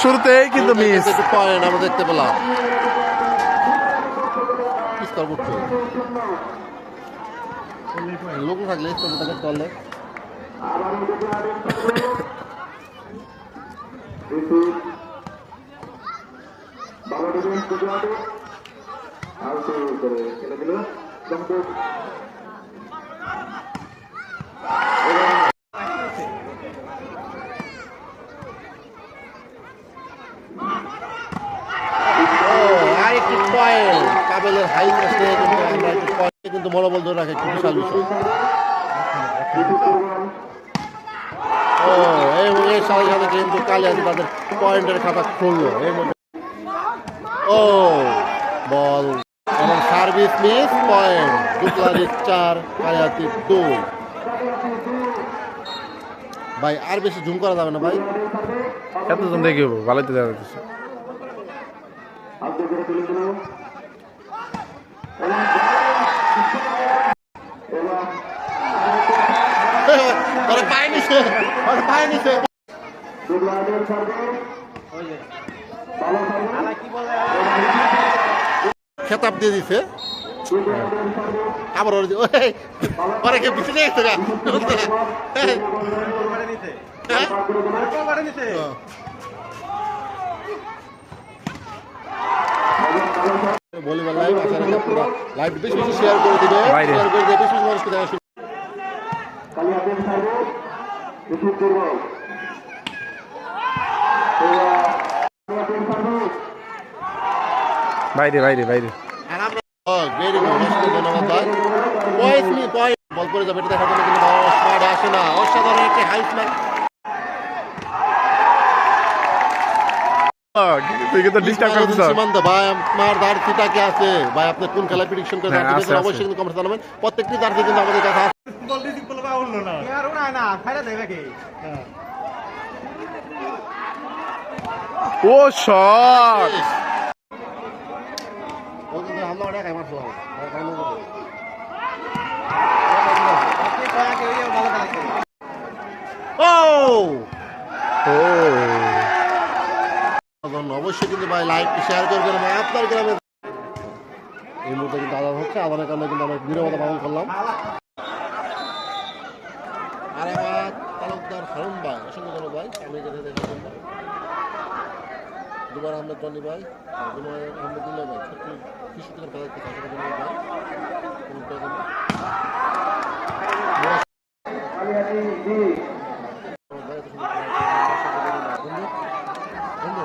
শুরুতেই কিন্তু miss point আমরা দেখতে পেলাম। লোক থাকলে স্তরটা করতে পারলে। ও আর একটি কাবেলের হাই আসলে কিন্তু আমরা একটু কিন্তু মনোবল ধরে রাখে একটু বিশাল বিষয়। ও, এই সাথে সাথে কিন্তু কালিয়াতি তাদের পয়েন্টের খাতা খুললো। এর মধ্যে ও, বল। এবং সার্ভিস মিস, পয়েন্ট। দুকলারি চার কালিয়াতি দুই। ভাই, আর বেশি জুম করা যাবে না ভাই। এতজন দেখি ভালোই তো দেখা যাচ্ছে খেতাব দিয়ে দিছে। আবার ওরা ওই ওরা কে পিছনে গেছে লাইভ বেশি বেশি শেয়ার করে দিবে বাইরে। শেয়ার করে দিয়ে বেশি বেশি মানুষকে দেখা শুরু বাইরে বাইরে বাইরে আর আমরা ও ভেরি গুড অসংখ্য ধন্যবাদ ভাই পয়েন্ট বল করে যাবে এটা দেখার জন্য কিন্তু আসে না। অসাধারণ একটি হাই ভাই আপনার দার্থিটা কি আছে? ভাই আপনি কোন খেলা প্রেডিকশন করে হ্যাঁ, দার্থি আছে, আছে। অবশ্যই কিন্তু কমেন্ট জানাবেন প্রত্যেকটি কিন্তু আমাদের কাছে আছে। ও শট ও কিন্তু হামলা ওটা খাই মারছো আর খাই না ও! ও। তখন অবশ্যই কিন্তু ভাই লাইভ শেয়ার করবেন ভাই আপনার গ্রামে এই মুহূর্তে কিন্তু আদান হচ্ছে। আদানের কারণে কিন্তু আমরা বিরোধতা পালন করলাম। আর তালুকদার হারুন ভাই অসংখ্য ধন্যবাদ। আমি জন্য দুবার আহমেদ ভাই দুবার আহমেদুল্লাহ ভাই। ভাই, এত সুন্দর করে বন্ধু, বন্ধু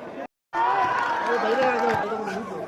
Tự đi ra cho.